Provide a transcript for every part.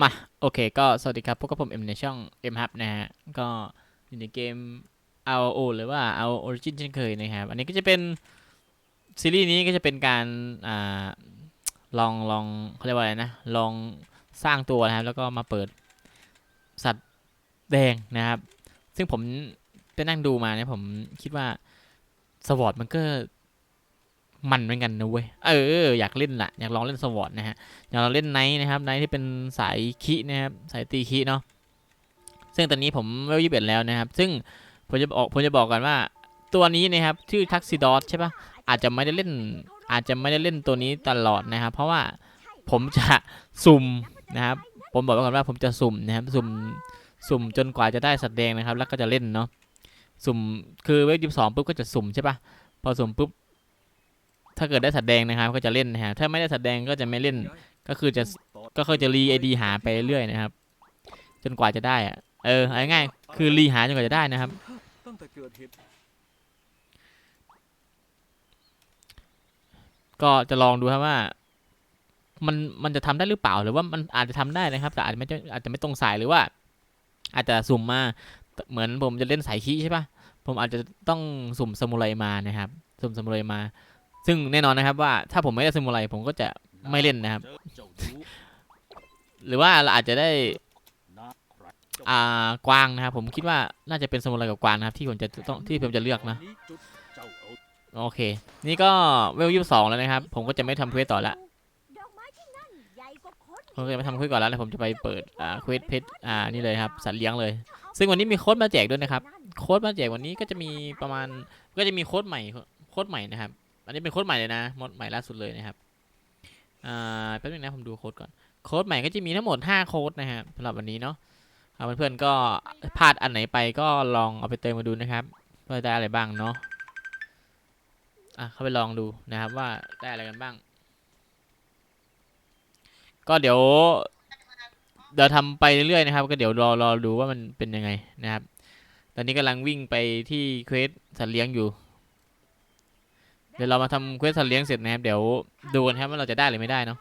มา โอเค ก็สวัสดีครับ พบกับผม เอ็มในช่อง M Hub นะฮะ ก็อยู่ในเกม RO หรือว่า RO Origin เช่นเคยนะครับ อันนี้ก็จะเป็น ซีรีส์นี้ก็จะเป็นการอ่าลองลองเขาเรียกว่าอะไรนะ ลองสร้างตัวนะครับ แล้วก็มาเปิดสัตว์แดงนะครับ ซึ่งผมไปนั่งดูมาเนี่ยผมคิดว่าสวอตมันก็ มันเหมือนกันนะเว้ย เออ อยากเล่นละอยากลองเล่นสวอตนะฮะ อยางเราเล่นไนท์นะครับไนท์ที่เป็นสายคีนะครับ สายตีคีเนาะ ซึ่งตอนนี้ผมเวลยี่สิบเอ็ดแล้วนะครับ ซึ่งผมจะบอกผมจะบอกกันว่า ตัวนี้นะครับชื่อทักซิดอสใช่ปะอาจจะไม่ได้เล่น อาจจะไม่ได้เล่นตัวนี้ตลอดนะครับ เพราะว่าผมจะสุ่มนะครับ ผมบอกไว้ก่อนว่าผมจะสุ่มนะครับ สุ่ม สุ่มจนกว่าจะได้สัตว์แดงนะครับ แล้วก็จะเล่นเนาะ สุ่ม คือเวลยี่สิบสองปุ๊บก็จะสุ่มใช่ปะพอสุ่มปุ๊บ ถ้าเกิดได้สัตว์แดงนะครับก็จะเล่นนะฮะถ้าไม่ได้สัตว์แดงก็จะไม่เล่นก็คือจะก็คือจะรีไอดีหาไปเรื่อยนะครับ จนกว่าจะได้อะเออง่ายๆคือรีหาจนกว่าจะได้นะครับก็จะลองดูครับว่า มันมันจะทำได้หรือเปล่าหรือว่ามันอาจจะทำได้นะครับ แต่อาจจะไม่อาจจะไม่ตรงสายหรือว่า อาจจะสุ่มมาเหมือนผมจะเล่นสายคีใช่ปะผมอาจจะต้องสุ่มสมุไรมานะครับ สุ่มสมุไรมา ซึ่งแน่นอนนะครับว่าถ้าผมไม่ได้สมุไรผมก็จะไม่เล่นนะครับ หรือว่าเราอาจจะได้อ่ากวางนะครับผมคิดว่าน่าจะเป็นสมุไรกับกวางนะครับที่ผมจะต้องที่ผมจะเลือกนะโอเค นี่ก็เวลยี่สิบสองแล้วนะครับ ผมก็จะไม่ทำเควสต่อละผมจะไม่ทำเควสก่อนแล้วแล้วผมจะไปเปิดอ่าเควสเพชรอ่านี่เลยครับสัตว์เลี้ยงเลย ซึ่งวันนี้มีโค้ดมาแจกด้วยนะครับ โค้ดมาแจกวันนี้ก็จะมีประมาณก็จะมีโค้ดใหม่โค้ดใหม่นะครับ อันนี้เป็นโค้ดใหม่เลยนะโค้ดใหม่ล่าสุดเลยนะครับอ่าแป๊บนึงนะผมดูโค้ดก่อน โค้ดใหม่ก็จะมีทั้งหมด 5 โค้ดนะครับสำหรับวันนี้เนาะเอาเพื่อนๆก็พลาดอันไหนไปก็ลองเอาไปเติมมาดูนะครับว่าได้อะไรบ้างเนาะอะเข้าไปลองดูนะครับว่าได้อะไรกันบ้าง ก็เดี๋ยวเดี๋ยวทำไปเรื่อยๆนะครับ ก็เดี๋ยวรอรอดูว่ามันเป็นยังไงนะครับ ตอนนี้กำลังวิ่งไปที่เควสสัตว์เลี้ยงอยู่ ดี๋ยวเรามาทำเควสสัตว์เลี้ยงเสร็จนะครับ เดี๋ยวดูกันครับว่าเราจะได้หรือไม่ได้เนาะ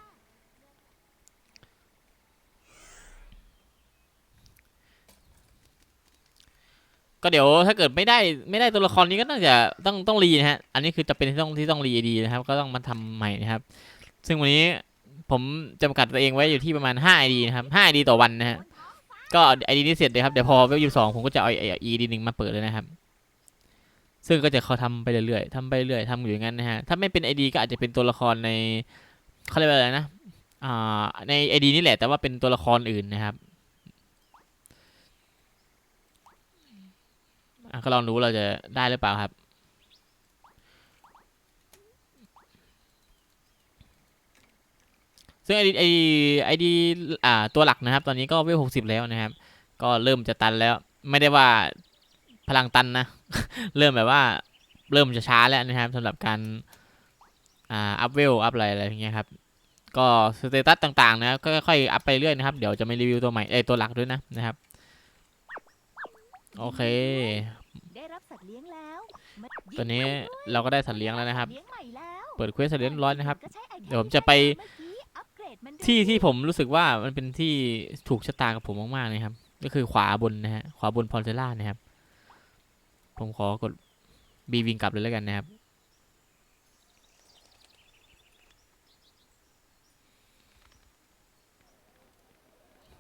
ก็เดี๋ยวถ้าเกิดไม่ได้ไม่ได้ตัวละครนี้ก็น่าจะต้องต้องรีนะฮะ อันนี้คือจะเป็นที่ต้องที่ต้องรีดีนะครับ ก็ต้องมาทำใหม่นะครับ ซึ่งวันนี้ผมจำกัดตัวเองไว้อยู่ที่ประมาณ5 ID นะครับ5 ID ต่อวันนะฮะ ก็ไอดีนี้เสร็จเลยครับ เดี๋ยวพอเวลยี่สองผมก็จะเอาไอดีหนึ่งมาเปิดเลยนะครับ ซึ่งก็จะเขาทำไปเรื่อยๆทำไปเรื่อยๆทำอยู่อย่างนั้นนะฮะ ถ้าไม่เป็นไอดีก็อาจจะเป็นตัวละครในเขาเรียกว่าอะไรนะอ่าในไอดีนี่แหละ แต่ว่าเป็นตัวละครอื่นนะครับก็ลองดูเราจะได้หรือเปล่าครับ ซึ่งไอดีไอไอดีอ่าตัวหลักนะครับ ตอนนี้ก็เวลหกสิบแล้วนะครับ ก็เริ่มจะตันแล้ว ไม่ได้ว่า พลังตันนะ เริ่มแบบว่าเริ่มจะช้าแล้วนะครับสำหรับการอ่าอัพเวลอัพอะไรอะไรอย่างเงี้ยครับก็สเตตัสต่างๆนะครับก็ค่อยๆอัพไปเรื่อยนะครับ เดี๋ยวจะไม่รีวิวตัวใหม่เอ้ยตัวหลักด้วยนะนะครับ โอเค ได้รับสัตว์เลี้ยงแล้วตอนนี้เราก็ได้สัตว์เลี้ยงแล้วนะครับเลี้ยงใหม่แล้วเปิดเควสสัตว์เลี้ยงร้อยนะครับก็ใช้ไอทเดี๋ยวผมจะไปเมื่อกี้อัปเกรดมันที่ที่ผมรู้สึกว่ามันเป็นที่ถูกชะตากับผมมากๆเลยครับ ก็คือขวาบนนะฮะขวาบนพอลเซล่านะครับ ผมขอกดบีวิงกลับเลยแล้วกันนะครับ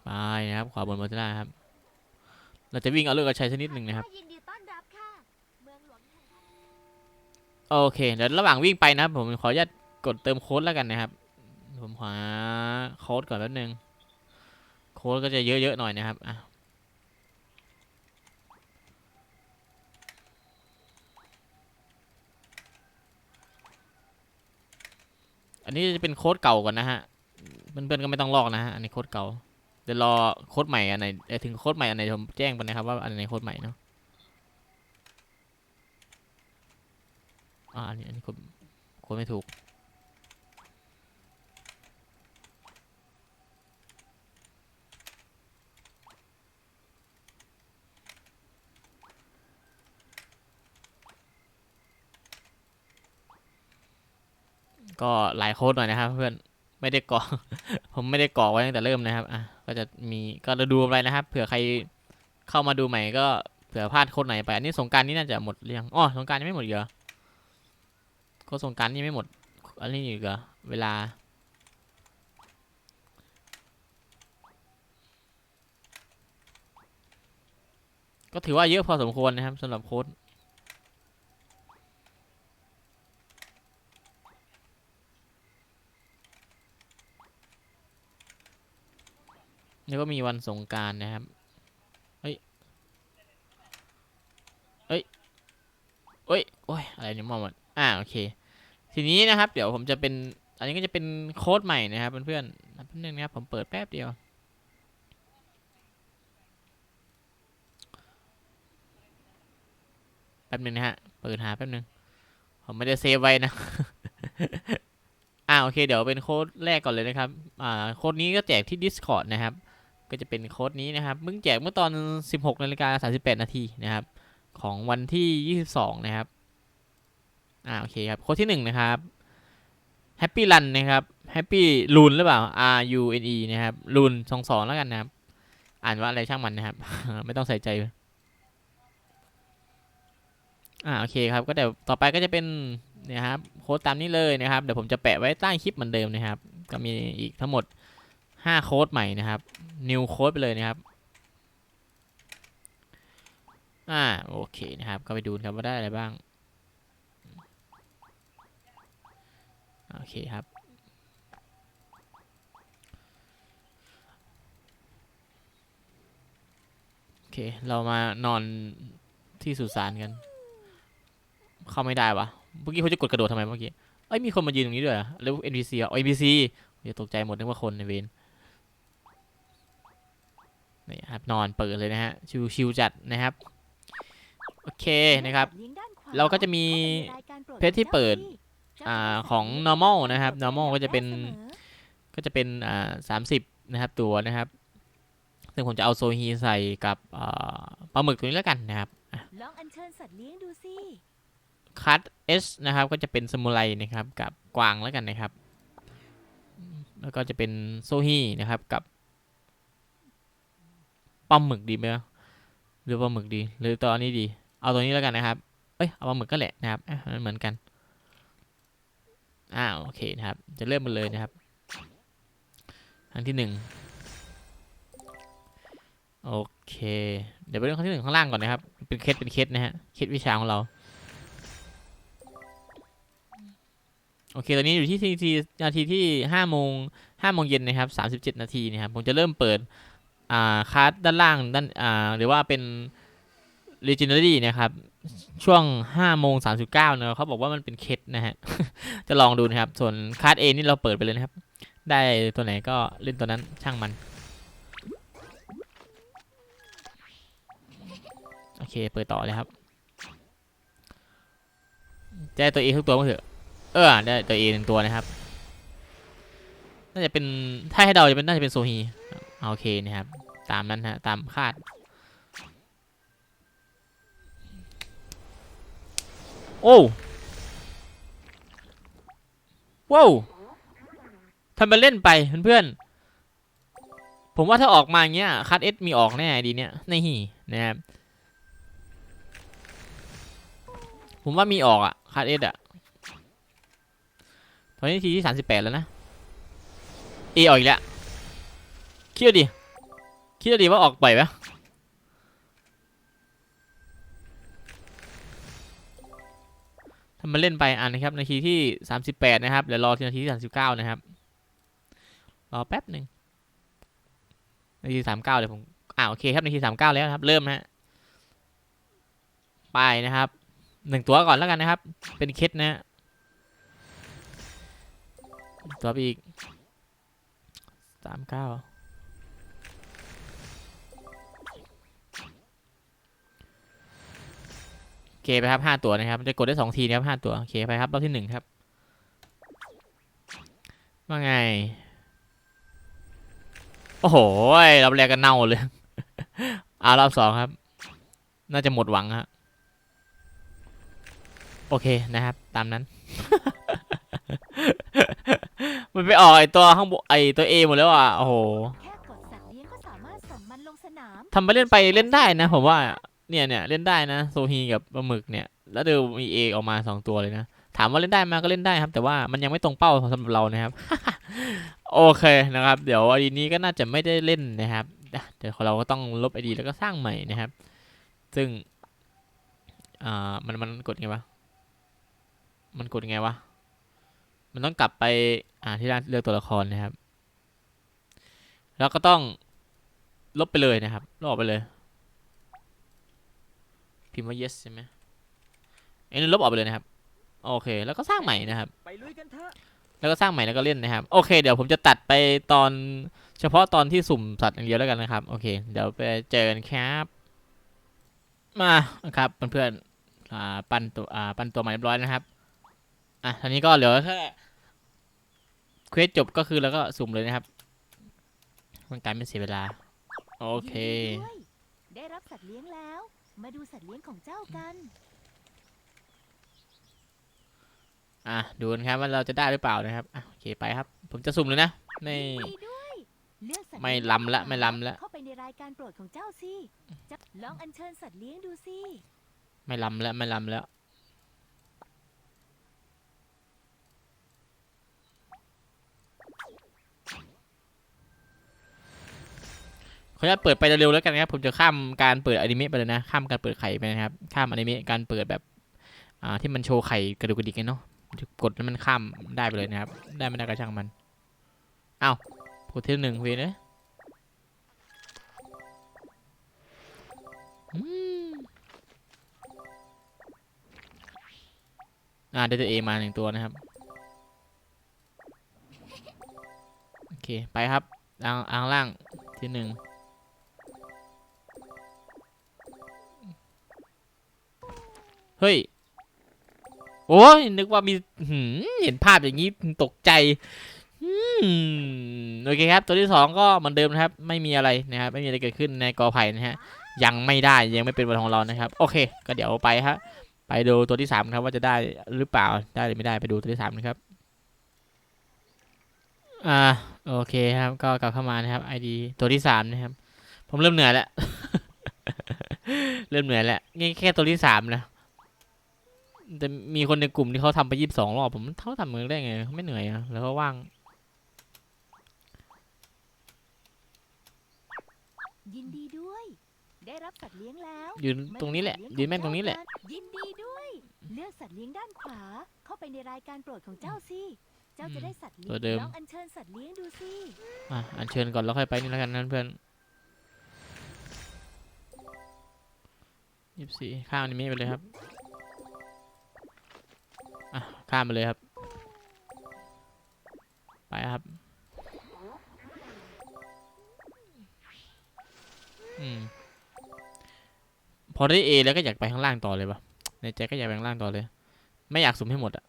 ไปนะครับ ขวาบนพอลเซล่าครับ เราจะวิ่งเอาเลือกกระชัยชนิดหนึ่งนะครับ ยินดีต้อนรับค่ะเมืองหลวงแห่งโอเคเดี๋ยวระหว่างวิ่งไปนะครับ ผมขออนุญาตกดเติมโค้ดแล้วกันนะครับ ผมหาโค้ดก่อนแป๊บนึง โค้ดก็จะเยอะๆหน่อยนะครับอะ อันนี้จะเป็นโค้ดเก่าก่อนนะฮะ เพื่อนๆก็ไม่ต้องลอกนะฮะ อันนี้โค้ดเก่า เดี๋ยวรอโค้ดใหม่อันไหนถึงโค้ดใหม่อันไหนผมแจ้งไปนะครับว่าอันไหนโค้ดใหม่เนาะ อ่าอันนี้อันนี้ค้ดโค้ดไม่ถูก ก็หลายโค้ดหน่อยนะครับ เพื่อนไม่ได้กรอผมไม่ได้กรอไว้ตั้งแต่เริ่มนะครับอะก็จะมีก็เราดูอะไรนะครับ เผื่อใครเข้ามาดูใหม่ก็เผื่อพลาดโค้ดไหนไป อันนี้สงการนี่น่าจะหมดหรือยังอ๋อสงการยังไม่หมดเหรอโค้ดสงการนี่ไม่หมด อันนี้อีกเหรอเวลาก็ถือว่าเยอะพอสมควรนะครับสำหรับโค้ด แล้วก็มีวันสงการนะครับ เฮ้ย เฮ้ย เฮ้ย โอ้ย อะไรเนี่ยมองหมด อ่า โอเค ทีนี้นะครับ เดี๋ยวผมจะเป็น อันนี้ก็จะเป็นโค้ดใหม่นะครับเพื่อนๆแป๊บนึงนะครับ ผมเปิดแป๊บเดียว แป๊บนึงนะฮะ เปิดหาแป๊บนึง ผมไม่ได้เซฟไว้นะอ่าโอเค เดี๋ยวเป็นโค้ดแรกก่อนเลยนะครับ อ่า โค้ดนี้ก็แจกที่ Discord นะครับ ก็จะเป็นโค้ดนี้นะครับเพิ่งแจกเมื่อตอน 16นาฬิกา38 นาทีนะครับ ของวันที่ 22 นะครับ อ่าโอเคครับโค้ดที่ 1 นะครับ Happy Run นะครับ Happy Run หรือเปล่า R U N E นะครับ Run 22แล้วกันนะครับ อ่านว่าอะไรช่างมันนะครับ ไม่ต้องใส่ใจ อ่าโอเคครับ ก็เดี๋ยวต่อไปก็จะเป็นเนะครับโค้ดตามนี้เลยนะครับ เดี๋ยวผมจะแปะไว้ใต้คลิปเหมือนเดิมนะครับ ก็มีอีกทั้งหมด 5โค้ดใหม่นะครับนิวโค้ดไปเลยนะครับอ่าโอเคนะครับ ก็ไปดูครับว่าได้อะไรบ้าง โอเคครับ โอเค เรามานอนที่สุสานกัน เข้าไม่ได้วะเมื่อกี้เขาจะกดกระโดดทำไมเมื่อกี้ เอ้ยมีคนมายืนตรงนี้ด้วยเหรอหรือ NPC อะ NPC อย่าตกใจหมดนึกว่าคนในเวร นี่ครับนอนเปิดเลยนะฮะชิวชิวจัดนะครับโอเคนะครับเลี้ยงด้านขวเราก็จะมีรายการโปรดเพจที่เปิดจ้าอ่าจ้าของจ้า normal นะครับ normal ก็จะเป็นสมอก็จะเป็นอ่าสามสิบนะครับตัวนะครับ ซึ่งผมจะเอาโซฮีใส่กับอ่าปลาหมึกตัวนี้แล้วกันนะครับลองอัญเชิญสัตว์เลี้ยงดูสิคัตเอสนะครับก็จะเป็นสมุไรนะครับกับกวางแล้วกันนะครับ แล้วก็จะเป็นโซฮีนะครับกับ ปลาหมึกดีไหมหรือปลาหมึกดี หรือตัวนี้ดี เอาตัวนี้แล้วกันนะครับ เอ้ย เอาปลาหมึกก็แหละนะครับเหมือนกัน อ่าโอเคนะครับ จะเริ่มกันเลยนะครับอันที่หนึ่งโอเค เดี๋ยวไปเรื่องขั้นที่หนึ่งข้างล่างก่อนนะครับ เป็นเคสเป็นเคสนะฮะ เคสวิชาของเรา โอเค ตอนนี้อยู่ที่ทีนาทีที่ห้าโมงห้าโมงเย็นนะครับสามสิบเจ็ดนาทีนะครับ ผมจะเริ่มเปิด อ่าคาร์ดด้านล่างด้านอ่าหรือว่าเป็น legendary นะครับช่วงห้าโมงสามสิบเก้านะเขาบอกว่ามันเป็นเคสนะฮะ จะลองดูนะครับ ส่วนคาร์ดเอนี่เราเปิดไปเลยนะครับ ได้ตัวไหนก็เล่นตัวนั้นช่างมัน โอเค เปิดต่อเลยครับได้ตัวเอทุกตัวมั้งเถอะ เออ ได้ตัวเอหนึ่งตัวนะครับ น่าจะเป็น ถ้าให้เดาจะเป็นน่าจะเป็นโซฮี โอเคนะครับ ตามนั้นฮะ ตามคาด โอ้ว้าวทำไปเล่นไปเพื่อนๆ ผมว่าถ้าออกมาอย่างเงี้ยคัดเอสมีออกแน่ดีเนี้ยนี่นะครับ ผมว่ามีออกอะคัดเอสอะตอนนี้ทีที่สามสิบแปดแล้วนะ เอออกอีกแล้ว คิดดิ คิดดิว่าออกบ่อยปะทำมาเล่นไปอ่านนะครับ นาทีที่สามสิบแปดนะครับ เดี๋ยวรอทีนาทีที่สามสิบเก้านะครับ รอแป๊บหนึ่งนาทีสามเก้าเดี๋ยวผมอ่าโอเคครับ นาทีสามเก้าแล้วครับ เริ่มนะฮะ ไปนะครับหนึ่งตัวก่อนแล้วกันนะครับ เป็นเคสนะฮะตัวอีกสามเก้า เคไปครับห้าตัวนะครับจะกดได้สองทีนะครับห้าตัวโอเคไปครับรอบที่หนึ่งครับ ว่าไง โอ้โหรอบแรกกันเน่าเลยเอารอบสองครับ น่าจะหมดหวังฮะโอเคนะครับ ตามนั้น มันไปออกไอตัวข้างบนไอตัวเอหมดแล้วอะ โอ้โหทำไปเล่นไปเล่นได้นะผมว่า เนี่ยเนี่ยเล่นได้นะโซฮีกับปลาหมึกเนี่ย แล้วเดี๋ยวมีเอออกมาสองตัวเลยนะ ถามว่าเล่นได้มาก็เล่นได้ครับ แต่ว่ามันยังไม่ตรงเป้าสำหรับเรานะครับ โอเคนะครับ เดี๋ยวไอดีนี้ก็น่าจะไม่ได้เล่นนะครับเดี๋ยวเราก็ต้องลบไอดีแล้วก็สร้างใหม่นะครับ ซึ่งอ่ามันมันกดไงวะมันกดไงวะมันต้องกลับไปอ่าที่ด้านเลือกตัวละครนะครับ แล้วก็ต้องลบไปเลยนะครับลบออกไปเลย พิมพ์ว่า yes ใช่ไหมอันนี้ลบออกไปเลยนะครับ โอเค แล้วก็สร้างใหม่นะครับ ไปลุยกันเถอะแล้วก็สร้างใหม่แล้วก็เล่นนะครับ โอเค เดี๋ยวผมจะตัดไปตอนเฉพาะตอนที่สุ่มสัตว์อย่างเดียวแล้วกันนะครับ โอเค เดี๋ยวไปเจอกันครับ มานะครับเพื่อนๆอ่าปั้นตัวอ่าปั้นตัวใหม่เรียบร้อยนะครับ อะทีนี้ก็เหลือแค่เควสจบก็คือแล้วก็สุ่มเลยนะครับมันการไม่เสียเวลา โอเคยินดีด้วยได้รับสัตว์เลี้ยงแล้ว มาดูสัตว์เลี้ยงของเจ้ากัน อะดูกันครับว่าเราจะได้หรือเปล่านะครับอะโอเคไปครับ ผมจะสุ่มเลยนะไม่ยินดีด้วยเลือกสัตว์ไม่เลี้ยงล้ำละที่ไม่ล้ำละ เข้าไปในรายการโปรดของเจ้าสิจะลองอัญเชิญสัตว์เลี้ยงดูสิ ไม่ลำแล้วไม่ลำแล้ว ขออนุญาตเปิดไปเร็วๆแล้วกันนะครับผมจะข้ามการเปิดอนิเมะไปเลยนะข้ามการเปิดไข่ไปนะครับข้ามอนิเมะการเปิดแบบอ่าที่มันโชว์ไข่กระดูกกระดิกกันเนาะกดแล้วมันข้ามได้ไปเลยนะครับ ได้ไม่ได้ก็ช่างมันเอ้าพูดที่หนึ่งเวนะอ่าได้ตัวเอมาหนึ่งตัวนะครับโอเคไปครับอ่างอ่างล่างที่หนึ่ง เฮ้ย โอ้ยนึกว่ามีหืมเห็นภาพอย่างนี้ตกใจโอเคครับ ตัวที่สองก็เหมือนเดิมนะครับ ไม่มีอะไรนะครับ ไม่มีอะไรเกิดขึ้นในกอไผ่นะฮะ ยังไม่ได้ยังไม่เป็นวันของเรานะครับ โอเค ก็เดี๋ยวไปฮะไปดูตัวที่สามครับว่าจะได้หรือเปล่าได้หรือไม่ได้ไปดูตัวที่สามนะครับอ่าโอเคครับก็กลับเข้ามานะครับ ID ตัวที่สามนะครับ ผมเริ่มเหนื่อยแล้ว เริ่มเหนื่อยแล้วนี่แค่ตัวที่สามนะ แต่มีคนในกลุ่มที่เขาทำไปยี่สิบสองรอบผมเขาทำมือได้ไงเขาไม่เหนื่อยอะแล้วก็ว่าง ยินดีด้วย ได้รับสัตว์เลี้ยงแล้วยืนตรงนี้แหละ ยืนแม่งตรงนี้แหละ ยินดีด้วย เลือกสัตว์เลี้ยงด้านขวา เข้าไปในรายการโปรดของเจ้าสิ เจ้าจะได้สัตว์เลี้ยตัวงเดิมลองอัญเชิญสัตว์เลี้ยงดูสิ อะอันเชิญก่อนแล้วค่อยไปนี่แล้วกันนะเพื่อนยี่สิบสี่ข้ามอนิเมะไปเลยครับอะ ข้ามไปเลยครับ ไปครับ อืม พอได้เอแล้วก็อยากไปข้างล่างต่อเลยปะในใจก็อยากไปข้างล่างต่อเลย ไม่อยากสุ่มให้หมดอะ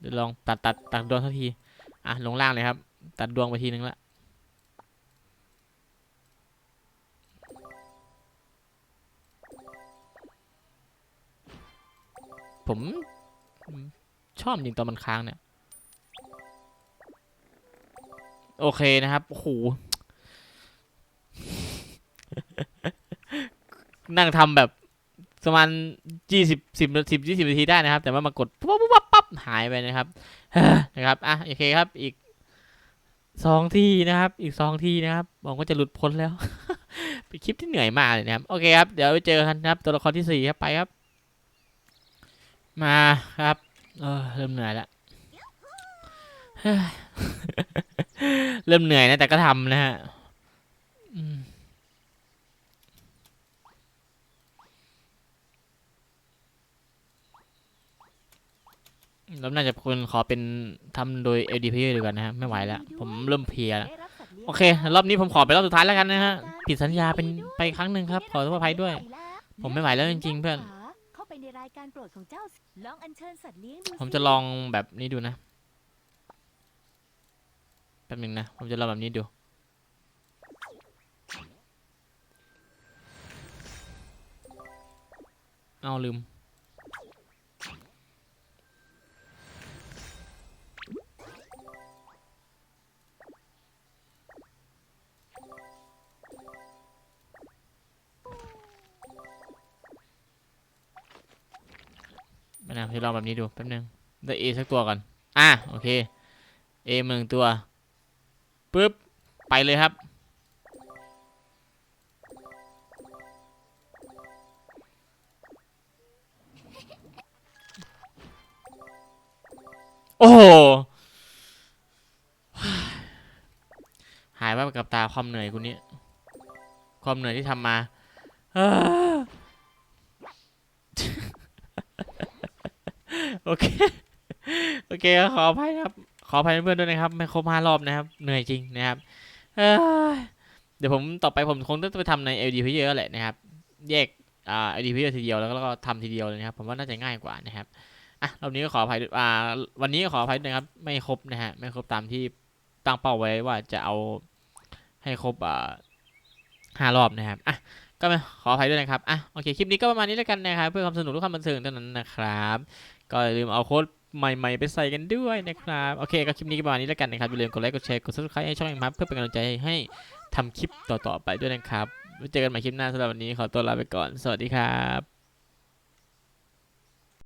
เดี๋ยวลองตัดตัดตัดดวงสักที อะลงล่างเลยครับ ตัดดวงไปทีนึงละผม ชอบจริงตอนมันค้างเนี่ย โอเคนะครับโอ้โหนั่งทำแบบประมาณยี่สิบสิบสิบยี่สิบนาทีได้นะครับ แต่ว่ามากดปุ๊บปุ๊บปั๊บปั๊บหายไปนะครับนะครับอะโอเคครับอีกสองทีนะครับ อีกสองทีนะครับบอกว่าจะหลุดพ้นแล้วเป็นคลิปที่เหนื่อยมากเลยนะครับโอเคครับเดี๋ยวไปเจอกันนะครับ ตัวละครที่สี่ครับไปครับ มาครับ เออเริ่มเหนื่อยแล้วเริ่มเหนื่อยนะแต่ก็ทำนะฮะแล้วน่าจะควรขอเป็นทำโดย LDP ดีกว่านะฮะไม่ไหวแล้ว ผมเริ่มเพลียแล้วโอเค รอบนี้ผมขอไปรอบสุดท้ายแล้วกันนะฮะ ผิดสัญญาเป็นไปครั้งหนึ่งครับ ขอโทษอภัยด้วย ผมไม่ไหวแล้วจริงๆเพื่อนายการโปรดของเจ้าสิลองอัญเชิญสัตว์เลี้ยงดูสิผมจะลองแบบนี้ดูนะแป๊บหนึงนะ ผมจะลองแบบนี้ดู เอาลืม นะจะลองแบบนี้ดูแป๊บนึงได้เอสักตัวก่อน อะโอเคเอหนึ่งตัวปุ๊บไปเลยครับ โอ้โหหายไปกับตาความเหนื่อยกูนี้ความเหนื่อยที่ทำมาเอ้อ โอเค โอเคขออภัยครับ ขออภัยเพื่อนด้วยนะครับ ไม่ครบห้ารอบนะครับ เหนื่อยจริงนะครับ เอ้ยเดี๋ยวผมต่อไปผมคงต้องไปทำใน LD Player แหละนะครับ แยกอ่า LD Player ทีเดียวแล้วก็ทำทีเดียวเลยนะครับ ผมว่าน่าจะง่ายกว่านะครับ อะรอบนี้ก็ขออภัยด้วยอ่า วันนี้ก็ขออภัยด้วยนะครับ ไม่ครบนะฮะ ไม่ครบตามที่ตั้งเป้าไว้ว่าจะเอาให้ครบอ่าห้ารอบนะครับ อะ ก็ขออภัยด้วยนะครับ อะ โอเค คลิปนี้ก็ประมาณนี้แล้วกันนะครับ เพื่อความสนุกและความบันเทิงเท่านั้นนะครับ ก็อย่าลืมเอาโค้ดใหม่ ๆ ไปใส่กันด้วยนะครับ โอเคก็คลิปนี้ก็ประมาณนี้แล้วกันนะครับ อย่าลืมกดไลค์กดแชร์กดซับสไครต์ให้ช่องเอ็มครับเพื่อเป็นกำลังใจให้ทำคลิปต่อๆไปด้วยนะครับไว้เจอกันใหม่คลิปหน้าสำหรับวันนี้ขอตัวลาไปก่อน สวัสดีครับ